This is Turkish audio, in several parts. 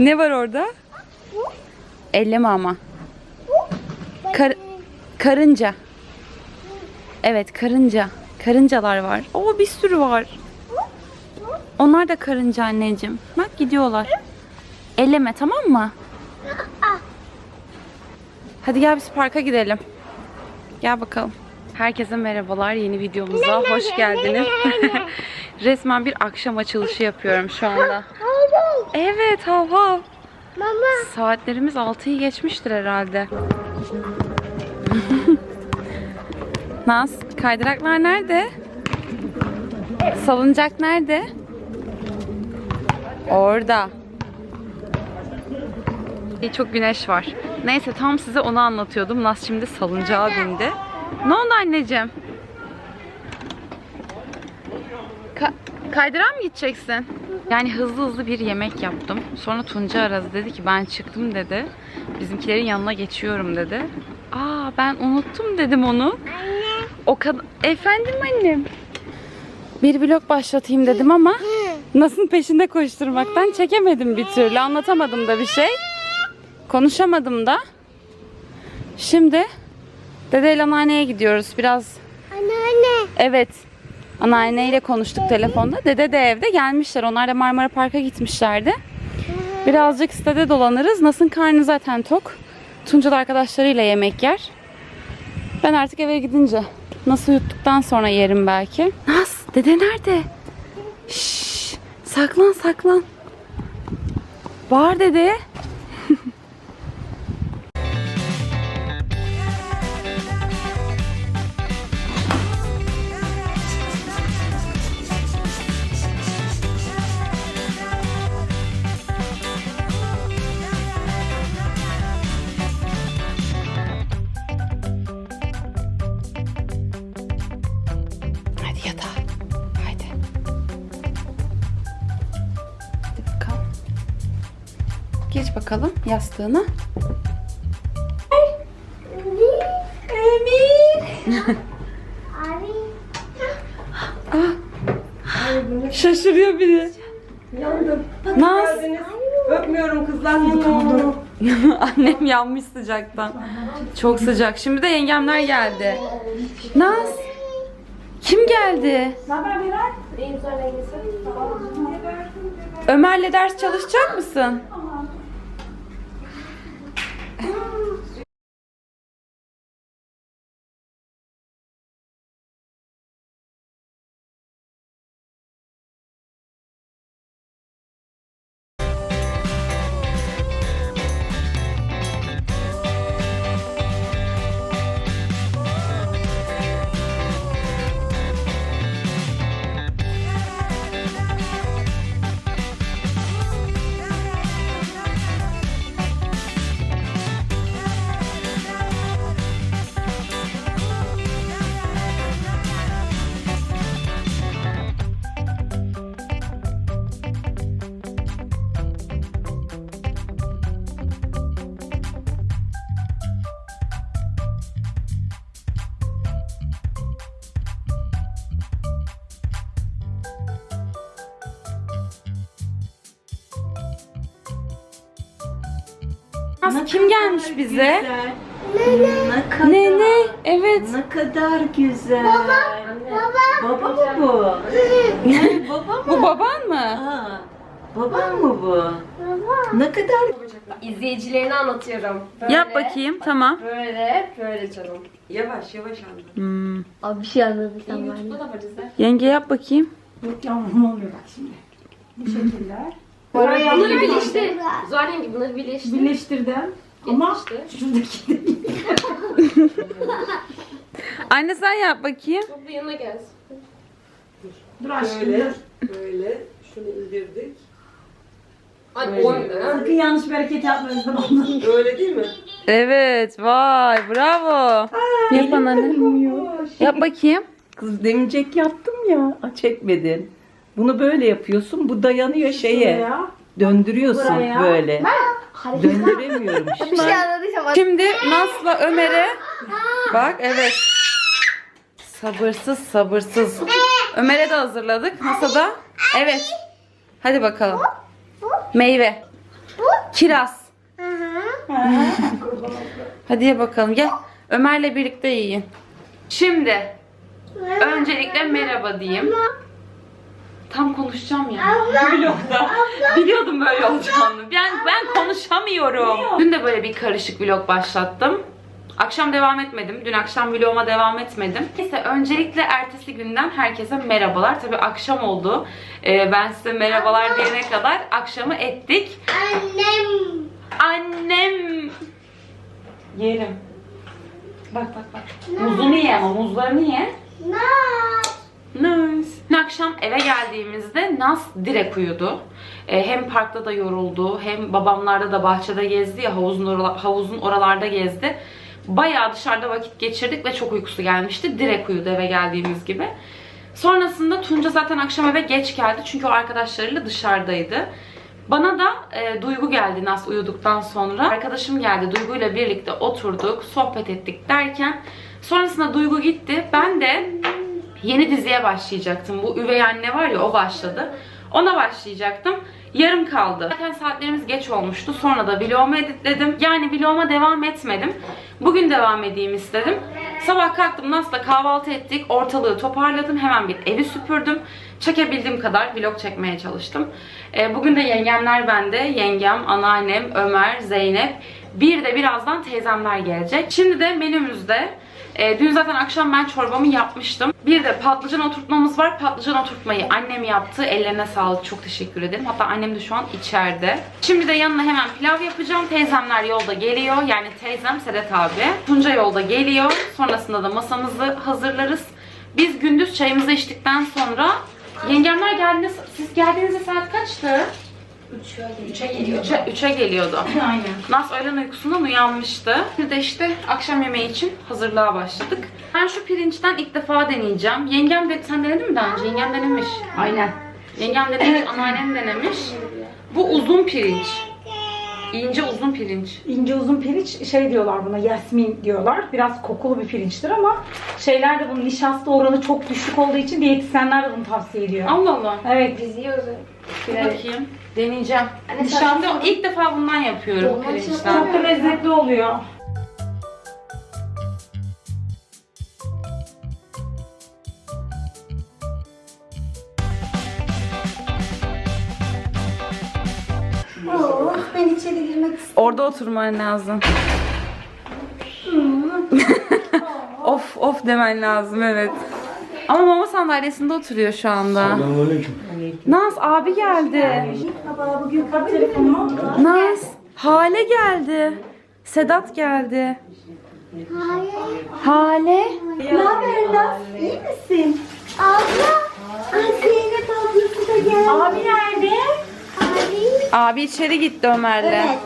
Ne var orada? Elleme ama. Kar- karınca. Evet karınca. Karıncalar var. Oo bir sürü var. Onlar da karınca anneciğim. Bak gidiyorlar. Elleme tamam mı? Hadi gel biz parka gidelim. Gel bakalım. Herkese merhabalar. Yeni videomuza hoş geldiniz. Resmen bir akşam açılışı yapıyorum şu anda. Evet hav hav. Mama. Saatlerimiz 6'yı geçmiştir herhalde. Naz, kaydıraklar nerede? Salıncak nerede? Orada. İyi, Çok güneş var. Neyse tam size onu anlatıyordum. Naz şimdi salıncağa bindi. Ne oldu anneciğim? Ka- kaydırağa mı gideceksin? Yani hızlı hızlı bir yemek yaptım. Sonra Tunca aradı dedi ki ben çıktım dedi. Bizimkilerin yanına geçiyorum dedi. Aa ben unuttum dedim onu. O kadar... Efendim annem. Bir vlog başlatayım dedim ama nasıl peşinde koşturmaktan çekemedim bir türlü. Anlatamadım da bir şey. Konuşamadım da. Şimdi dedeyle anneanneye gidiyoruz. Biraz Anneanne. Evet. Anneanneyle konuştuk telefonda. Dede de evde gelmişler. Onlar da Marmara Park'a gitmişlerdi. Birazcık sitede dolanırız. Nas'ın karnı zaten tok. Tuncel arkadaşlarıyla yemek yer. Ben artık eve gidince Nas'ı yuttuktan sonra yerim belki. Nas, dede nerede? Şşş, saklan saklan. Var dede. Yastığına. Abi. Şaşırıyor biri. Yandım. Naz. Öpmüyorum kızlar. Annem yanmış sıcaktan. Çok sıcak. Şimdi de yengemler geldi. Naz. Kim geldi? Ömer'le ders çalışacak mısın? Mm-hmm. kim gelmiş bize? Ne kadar, Nene. Evet. ne kadar güzel. Baba. Baba mı bu? Ne, baba mı? Bu baban mı? Ha, baban mı bu? Ne kadar İzleyicilerine anlatıyorum. Böyle, Yap bakayım. Tamam. Böyle, böyle canım. Yavaş yavaş anlat. Hmm. Abi bir şey anladım sen bana. Yenge yap bakayım. Yok yavrum olmuyor bak şimdi. Bu şekiller. Bunları birleştir. Zuhal yenge bunları birleştir. Birleştirdim. Ama İşte. şuradaki de Anne sen yap bakayım. Çok bir yanına gelsin. Dur aşkım Böyle, dur. böyle şunu indirdik. Ay Böyle. oyna. Sakın yanlış bir hareket yapmayın ondan. Öyle değil mi? Evet. Vay. Bravo. Yap anne. Yap bakayım. Kız demeyecek yaptım ya. Çekmedin. Bunu böyle yapıyorsun. Bu dayanıyor şeye. Döndürüyorsun Buraya. böyle. Döndüremiyorum Bir şimdi. şey anladıysam. Şimdi Nas'la Ömer'e bak evet. Sabırsız sabırsız. Ömer'e de hazırladık masada. Evet. Hadi bakalım. Meyve. Kiraz. Hadi ye bakalım gel. Ömer'le birlikte yiyin. Şimdi öncelikle merhaba diyeyim. Tam konuşacağım ya. Vlogda. Biliyordum böyle olacağını. Ben, ben konuşamıyorum. Dün de böyle bir karışık vlog başlattım. Akşam devam etmedim. Dün akşam vloguma devam etmedim. Neyse öncelikle ertesi günden herkese merhabalar. Tabii akşam oldu. Ee, ben size merhabalar diyene kadar akşamı ettik. Annem. Annem. Yerim. Bak bak bak. Muzunu ye ama muzlarını ye. Naz. Nice. Akşam eve geldiğimizde Naz direkt uyudu. Ee, hem parkta da yoruldu, hem babamlarda da bahçede gezdi ya havuzun, orala- havuzun oralarda gezdi. Bayağı dışarıda vakit geçirdik ve çok uykusu gelmişti. Direkt uyudu eve geldiğimiz gibi. Sonrasında Tunca zaten akşam eve geç geldi çünkü o arkadaşlarıyla dışarıdaydı. Bana da e, Duygu geldi Naz uyuduktan sonra. Arkadaşım geldi. Duygu ile birlikte oturduk, sohbet ettik derken sonrasında Duygu gitti. Ben de yeni diziye başlayacaktım. Bu üvey anne var ya o başladı. Ona başlayacaktım. Yarım kaldı. Zaten saatlerimiz geç olmuştu. Sonra da vlogumu editledim. Yani vloguma devam etmedim. Bugün devam edeyim istedim. Sabah kalktım Nas'la kahvaltı ettik. Ortalığı toparladım. Hemen bir evi süpürdüm. Çekebildiğim kadar vlog çekmeye çalıştım. Ee, bugün de yengemler bende. Yengem, anneannem, Ömer, Zeynep. Bir de birazdan teyzemler gelecek. Şimdi de menümüzde e, dün zaten akşam ben çorbamı yapmıştım. Bir de patlıcan oturtmamız var. Patlıcan oturtmayı annem yaptı. Ellerine sağlık. Çok teşekkür ederim. Hatta annem de şu an içeride. Şimdi de yanına hemen pilav yapacağım. Teyzemler yolda geliyor. Yani teyzem Sedat abi. Tunca yolda geliyor. Sonrasında da masamızı hazırlarız. Biz gündüz çayımızı içtikten sonra yengemler geldiğinde siz geldiğinizde saat kaçtı? 3'e geliyordu. 3'e geliyordu. Aynen. Nas öğlen uykusundan uyanmıştı. Bir de işte akşam yemeği için hazırlığa başladık. Ben şu pirinçten ilk defa deneyeceğim. Yengem de sen denedin mi daha önce? Yengem denemiş. Aynen. Yengem denemiş, anneannem denemiş. Bu uzun pirinç. İnce uzun pirinç. İnce uzun pirinç şey diyorlar buna yasmin diyorlar. Biraz kokulu bir pirinçtir ama şeyler de bunun nişasta oranı çok düşük olduğu için diyetisyenler de bunu tavsiye ediyor. Allah Allah. Evet. Biz yiyoruz. Bir bakayım. Deneyeceğim. Anne Şimdi ilk defa bundan yapıyorum Dolma için pirinçten. Çok da lezzetli oluyor. Girmek istiyorum. Orada oturman lazım. of of demen lazım evet. Ama mama sandalyesinde oturuyor şu anda. Naz abi geldi. Baba bugün kap telefonumu Naz Hale geldi. Sedat geldi. Hayır. Hale. Ne haber Naz? İyi misin? Abla. Ay Zeynep ablası da geldi. Abi nerede? Abi. Abi içeri gitti Ömer'le. Evet.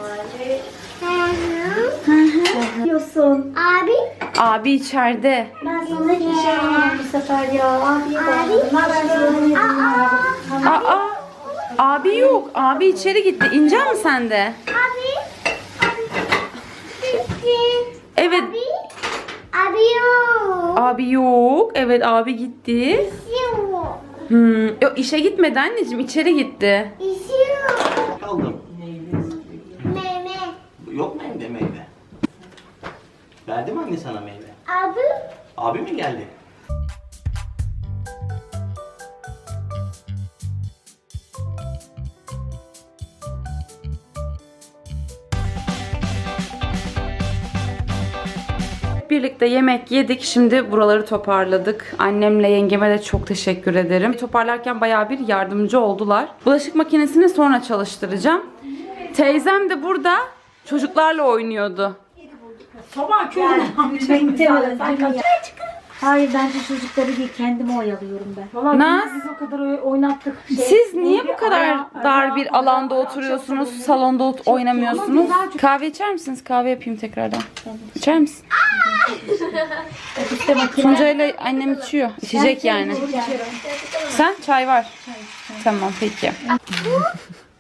Hı. Abi. Abi içeride. Ben sana bir şey bu sefer ya. Abiye Abi. Aa. Aa. Abi yok. Abi içeri gitti. İnce mi sende? Abi. Abi. Bitti. Evet. Abi. Abi yok. Abi yok. Evet abi gitti. Yok. Hmm. Yok işe gitmedi anneciğim. içeri gitti. İşi yok. Aldım. Yok mu evde meyve? Verdi mi anne sana meyve? Abi. Abi mi geldi? Birlikte yemek yedik. Şimdi buraları toparladık. Annemle yengeme de çok teşekkür ederim. Toparlarken bayağı bir yardımcı oldular. Bulaşık makinesini sonra çalıştıracağım. Teyzem de burada çocuklarla oynuyordu. Sabah köründen. Hayır bence çocukları değil kendimi oyalıyorum ben. Naz? biz o kadar oy- oynattık. Şey, Siz niye bu kadar Ara- dar ara- bir ara- alanda oturuyorsunuz, salonda ot- oynamıyorsunuz? Güzel- Kahve içer misiniz? Kahve yapayım tekrardan. İçer misin? Makine Tunca ile annem içiyor. İçecek yani. Sen çay var. Tamam peki.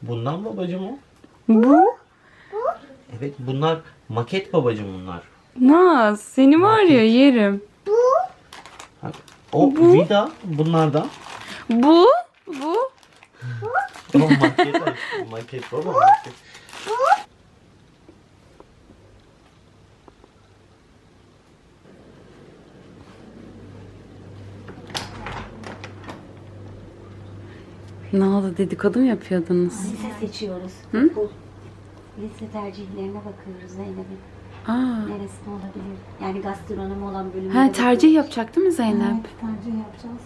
Bundan babacım o. Bu? Evet bunlar maket babacım bunlar. Naz seni var ya yerim. Bak, O Bu? vida bunlar da. Bu bu Ama maket aç. maket baba maket. ne oldu dedikodu mu yapıyordunuz? Lise seçiyoruz. Hı? Okul. Lise tercihlerine bakıyoruz Zeynep'in. Aa. Neresi olabilir? Yani gastronomi olan bölümüne Ha tercih yapacak değil mi Zeynep? tercih yapacağız.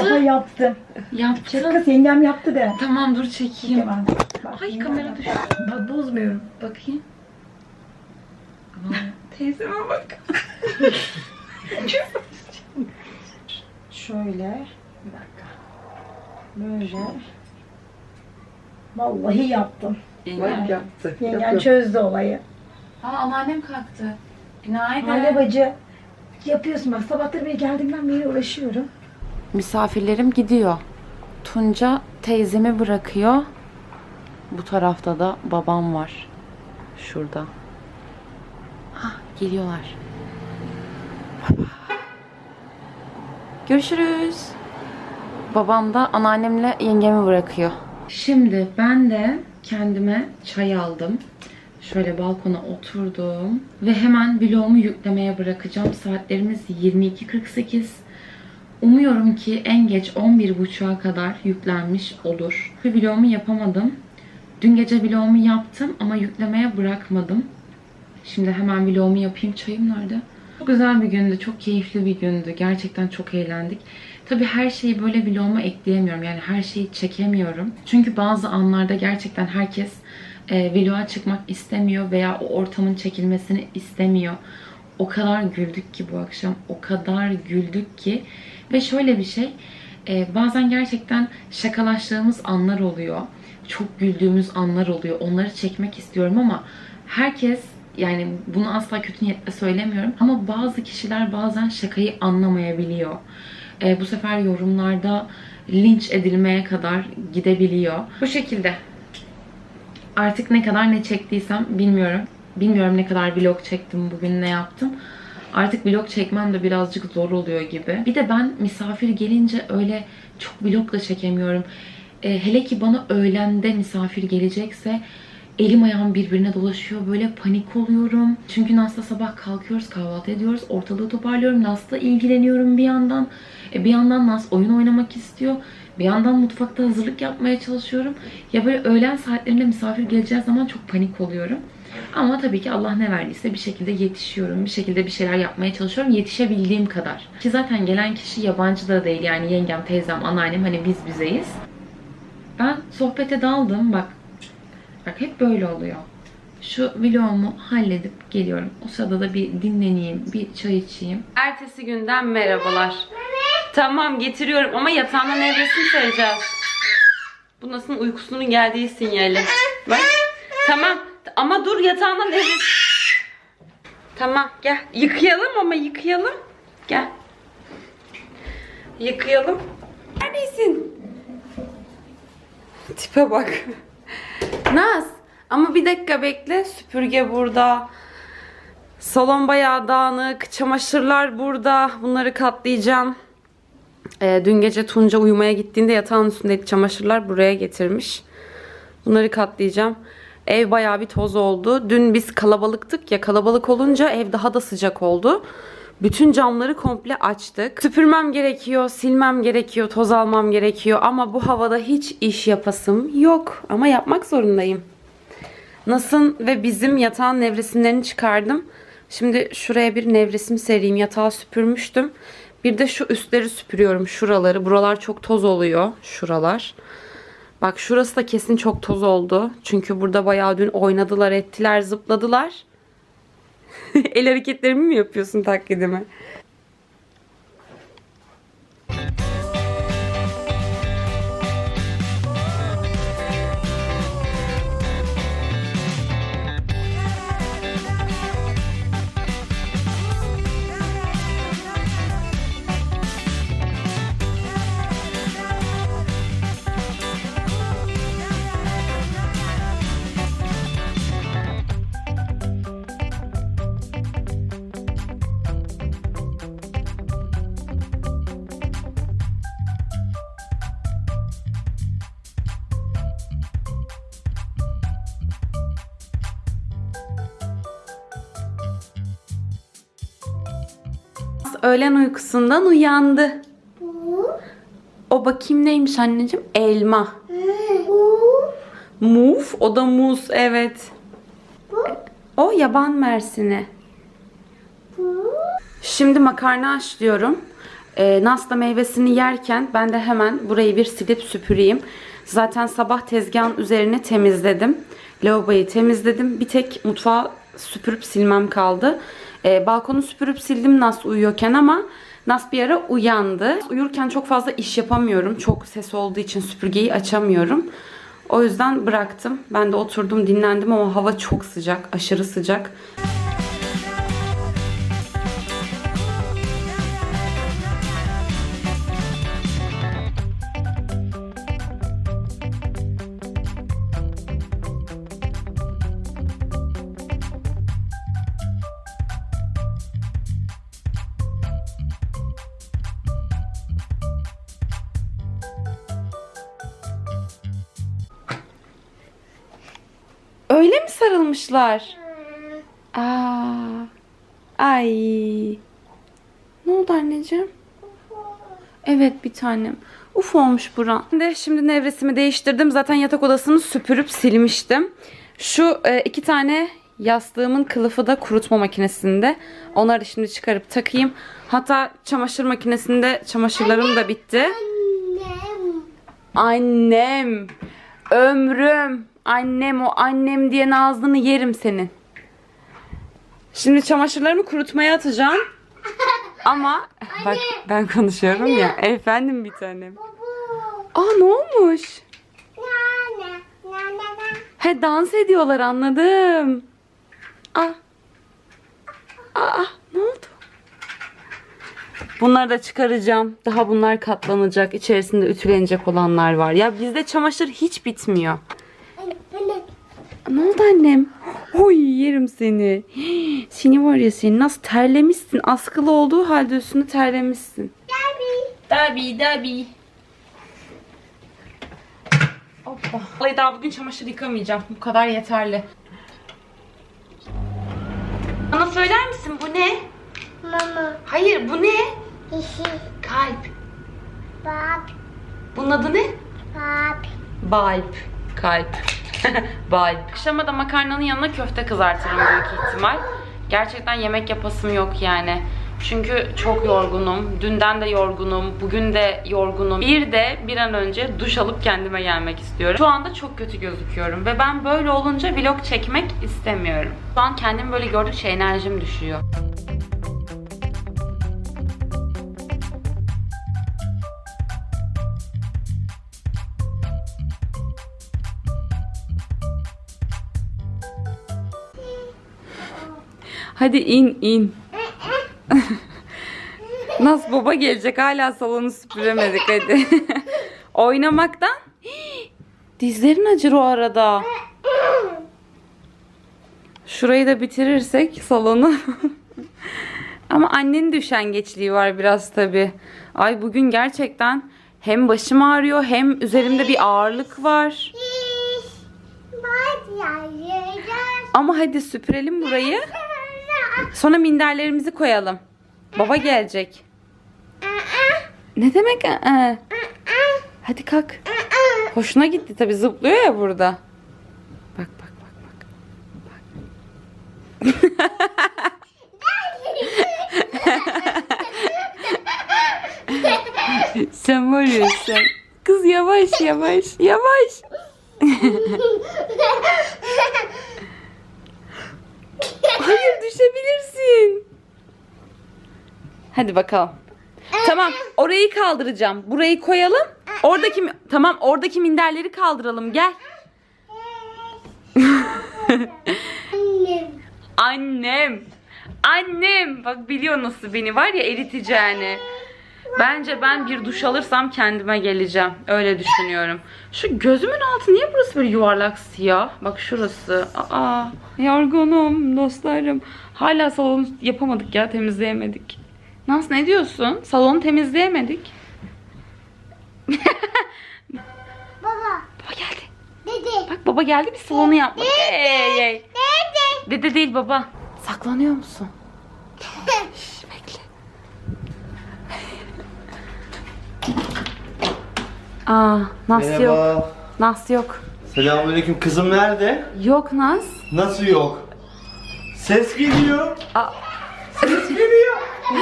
Vallahi yaptım. Yaptı. Kız yengem yaptı de. Tamam dur çekeyim. Bak, Ay kamera düştü. Bak bozmuyorum. Bakayım. Teyzeme bak. Şöyle. Bir dakika. Böyle. Vallahi yaptım. Bak yaptı. Yengem Yapıyor. çözdü olayı. Aa anneannem kalktı. Günaydın. Hale bacı yapıyorsun bak sabahları beri geldiğimden beri uğraşıyorum. Misafirlerim gidiyor. Tunca teyzemi bırakıyor. Bu tarafta da babam var. Şurada. Hah geliyorlar. Baba. Görüşürüz. Babam da anneannemle yengemi bırakıyor. Şimdi ben de kendime çay aldım. Şöyle balkona oturdum. Ve hemen vlogumu yüklemeye bırakacağım. Saatlerimiz 22.48. Umuyorum ki en geç 11.30'a kadar yüklenmiş olur. Bir vlogumu yapamadım. Dün gece vlogumu yaptım ama yüklemeye bırakmadım. Şimdi hemen vlogumu yapayım. Çayım nerede? Çok güzel bir gündü. Çok keyifli bir gündü. Gerçekten çok eğlendik. Tabii her şeyi böyle vloguma ekleyemiyorum. Yani her şeyi çekemiyorum. Çünkü bazı anlarda gerçekten herkes e, vloga çıkmak istemiyor veya o ortamın çekilmesini istemiyor. O kadar güldük ki bu akşam. O kadar güldük ki. Ve şöyle bir şey. e, bazen gerçekten şakalaştığımız anlar oluyor. Çok güldüğümüz anlar oluyor. Onları çekmek istiyorum ama herkes yani bunu asla kötü niyetle söylemiyorum. Ama bazı kişiler bazen şakayı anlamayabiliyor. E, bu sefer yorumlarda linç edilmeye kadar gidebiliyor. Bu şekilde. Artık ne kadar ne çektiysem bilmiyorum. Bilmiyorum ne kadar vlog çektim bugün ne yaptım. Artık vlog çekmem de birazcık zor oluyor gibi. Bir de ben misafir gelince öyle çok vlog da çekemiyorum. E, hele ki bana öğlende misafir gelecekse elim ayağım birbirine dolaşıyor. Böyle panik oluyorum. Çünkü Nas'la sabah kalkıyoruz, kahvaltı ediyoruz. Ortalığı toparlıyorum. Nas'la ilgileniyorum bir yandan. E, bir yandan Nas oyun oynamak istiyor. Bir yandan mutfakta hazırlık yapmaya çalışıyorum. Ya böyle öğlen saatlerinde misafir geleceği zaman çok panik oluyorum. Ama tabii ki Allah ne verdiyse bir şekilde yetişiyorum. Bir şekilde bir şeyler yapmaya çalışıyorum. Yetişebildiğim kadar. Ki zaten gelen kişi yabancı da değil. Yani yengem, teyzem, anneannem hani biz bizeyiz. Ben sohbete daldım. Bak Bak hep böyle oluyor. Şu vlogumu halledip geliyorum. O sırada da bir dinleneyim, bir çay içeyim. Ertesi günden merhabalar. Tamam getiriyorum ama yatağına nevresim sereceğiz. Bu nasıl uykusunun geldiği sinyali. Bak. Tamam. Ama dur yatağına nevresim. Tamam gel. Yıkayalım ama yıkayalım. Gel. Yıkayalım. Neredesin? Tipe bak. Naz ama bir dakika bekle. Süpürge burada. Salon bayağı dağınık. Çamaşırlar burada. Bunları katlayacağım. Ee, dün gece Tunca uyumaya gittiğinde yatağın üstündeki çamaşırlar buraya getirmiş. Bunları katlayacağım. Ev bayağı bir toz oldu. Dün biz kalabalıktık ya kalabalık olunca ev daha da sıcak oldu. Bütün camları komple açtık. Süpürmem gerekiyor, silmem gerekiyor, toz almam gerekiyor. Ama bu havada hiç iş yapasım yok. Ama yapmak zorundayım. Nas'ın ve bizim yatağın nevresimlerini çıkardım. Şimdi şuraya bir nevresim sereyim. Yatağı süpürmüştüm. Bir de şu üstleri süpürüyorum. Şuraları. Buralar çok toz oluyor. Şuralar. Bak şurası da kesin çok toz oldu. Çünkü burada bayağı dün oynadılar, ettiler, zıpladılar. El hareketlerimi mi yapıyorsun taklidimi? Öğlen uykusundan uyandı. O bakayım neymiş anneciğim? Elma. Bu. Muf. O da muz. Evet. O yaban mersini. Şimdi makarna haşlıyorum. Ee, Nasla meyvesini yerken ben de hemen burayı bir silip süpüreyim. Zaten sabah tezgahın üzerine temizledim. Lavaboyu temizledim. Bir tek mutfağı süpürüp silmem kaldı. Ee, balkonu süpürüp sildim Nas uyuyorken ama Nas bir ara uyandı. Uyurken çok fazla iş yapamıyorum. Çok ses olduğu için süpürgeyi açamıyorum. O yüzden bıraktım. Ben de oturdum dinlendim ama hava çok sıcak. Aşırı sıcak. Öyle mi sarılmışlar? Aa. Ay. Ne oldu anneciğim? Evet bir tanem. Uf olmuş buran. Ben de şimdi nevresimi değiştirdim. Zaten yatak odasını süpürüp silmiştim. Şu e, iki tane yastığımın kılıfı da kurutma makinesinde. Onları şimdi çıkarıp takayım. Hatta çamaşır makinesinde çamaşırlarım da bitti. Annem. Ömrüm. Annem o annem diye ağzını yerim senin. Şimdi çamaşırlarımı kurutmaya atacağım. Ama bak ben konuşuyorum ya. Efendim bir tanem. Aa ne olmuş? He dans ediyorlar anladım. Aa. Aa ne oldu? Bunları da çıkaracağım. Daha bunlar katlanacak. İçerisinde ütülenecek olanlar var. Ya bizde çamaşır hiç bitmiyor. Ne oldu annem? Oy yerim seni. Seni var ya seni nasıl terlemişsin. Askılı olduğu halde üstünde terlemişsin. Dabi dabi. Hoppa. Vallahi daha bugün çamaşır yıkamayacağım. Bu kadar yeterli. Bana söyler misin bu ne? Mama. Hayır bu ne? Kalp. Bab. Bunun adı ne? Bab. Balp. Kalp. Balp. Akşama da makarnanın yanına köfte kızartırım büyük ihtimal. Gerçekten yemek yapasım yok yani. Çünkü çok yorgunum. Dünden de yorgunum. Bugün de yorgunum. Bir de bir an önce duş alıp kendime gelmek istiyorum. Şu anda çok kötü gözüküyorum. Ve ben böyle olunca vlog çekmek istemiyorum. Şu an kendimi böyle gördükçe enerjim düşüyor. Hadi in in. Nasıl baba gelecek hala salonu süpüremedik hadi. Oynamaktan. Dizlerin acır o arada. Şurayı da bitirirsek salonu. Ama annenin düşengeçliği var biraz tabi. Ay bugün gerçekten hem başım ağrıyor hem üzerimde bir ağırlık var. Ama hadi süpürelim burayı. Sonra minderlerimizi koyalım. Baba gelecek. Ne demek? Hadi kalk. Hoşuna gitti tabi zıplıyor ya burada. Bak bak bak bak. bak. sen var ya sen. Kız yavaş yavaş yavaş. Hayır düşebilirsin. Hadi bakalım. Tamam orayı kaldıracağım. Burayı koyalım. Oradaki tamam oradaki minderleri kaldıralım gel. Annem. Annem. Annem. Bak biliyor nasıl beni var ya eriteceğini. Bence ben bir duş alırsam kendime geleceğim. Öyle düşünüyorum. Şu gözümün altı niye burası böyle yuvarlak siyah? Bak şurası. Aa, yorgunum dostlarım. Hala salonu yapamadık ya temizleyemedik. Naz ne diyorsun? Salonu temizleyemedik. Baba. Baba geldi. Dede. Bak baba geldi bir salonu yapmak. Ey, ey. Dede. Dede değil baba. Saklanıyor musun? Şş, bekle. Aa, Nas yok. Merhaba. Nas yok. Selamünaleyküm. Kızım nerede? Yok Nas. Nasıl yok? Ses geliyor. Aa. Ses geliyor.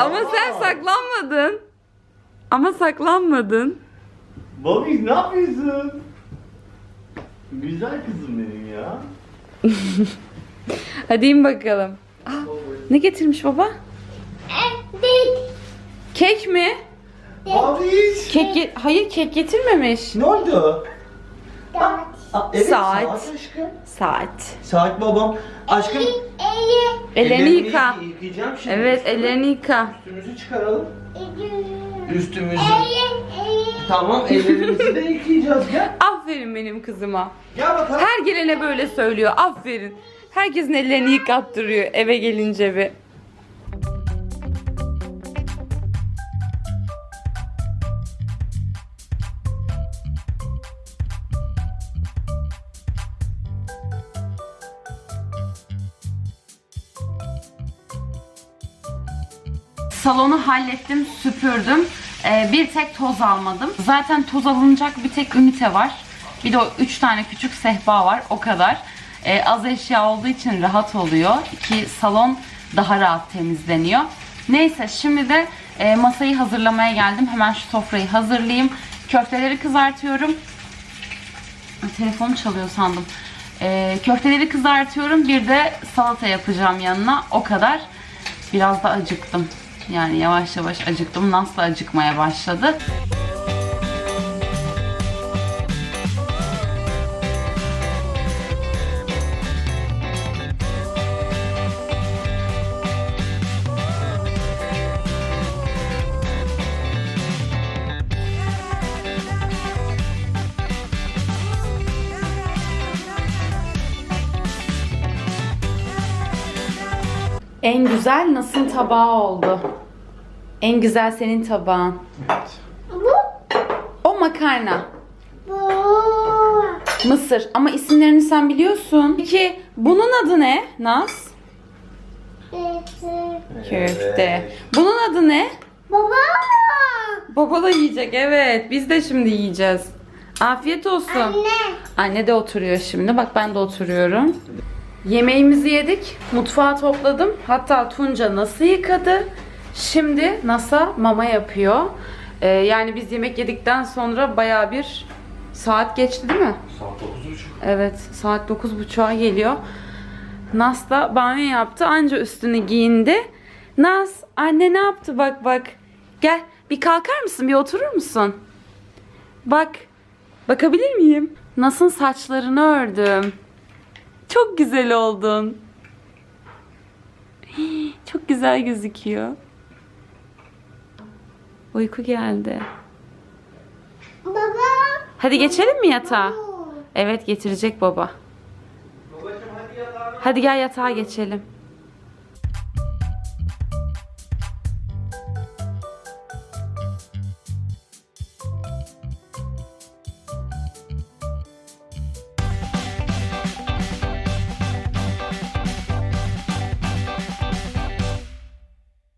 Ama sen saklanmadın. Ama saklanmadın. Bobby ne yapıyorsun? Güzel kızım benim ya. Hadi in bakalım. Aa, ne getirmiş baba? Kek mi? Bobby. Kek ge- Hayır kek getirmemiş. Ne oldu? Aa, evet, Saat. saat aşkım. Saat. Saat babam. Aşkım. Ellerini yıka. Yıkayacağım şimdi. Evet ellerini yıka. Üstümüzü çıkaralım. Üstümüzü. Tamam ellerimizi de yıkayacağız gel. Aferin benim kızıma. Gel bakalım. Her gelene böyle söylüyor. Aferin. Herkesin ellerini yıkattırıyor eve gelince bir. Salonu hallettim, süpürdüm. Ee, bir tek toz almadım. Zaten toz alınacak bir tek ünite var. Bir de o üç tane küçük sehpa var. O kadar. Ee, az eşya olduğu için rahat oluyor. Ki salon daha rahat temizleniyor. Neyse şimdi de e, masayı hazırlamaya geldim. Hemen şu sofrayı hazırlayayım. Köfteleri kızartıyorum. Ay, Telefonum çalıyor sandım. Ee, köfteleri kızartıyorum. Bir de salata yapacağım yanına. O kadar. Biraz da acıktım. Yani yavaş yavaş acıktım. Nasıl acıkmaya başladı. En güzel Nas'ın tabağı oldu. En güzel senin tabağın. O makarna. Mısır. Ama isimlerini sen biliyorsun. Peki bunun adı ne? Nas? Köfte. Bunun adı ne? Baba. Baba da yiyecek evet. Biz de şimdi yiyeceğiz. Afiyet olsun. Anne. Anne de oturuyor şimdi. Bak ben de oturuyorum. Yemeğimizi yedik. Mutfağı topladım. Hatta Tunca nasıl yıkadı. Şimdi Nasa mama yapıyor. Ee, yani biz yemek yedikten sonra baya bir saat geçti değil mi? Saat 9.30. Evet saat 9.30'a geliyor. Nas da banyo yaptı. Anca üstünü giyindi. Nas anne ne yaptı bak bak. Gel bir kalkar mısın bir oturur musun? Bak bakabilir miyim? Nas'ın saçlarını ördüm. Çok güzel oldun. Çok güzel gözüküyor. Uyku geldi. Baba. Hadi geçelim mi yatağa? Evet getirecek baba. Hadi gel yatağa geçelim.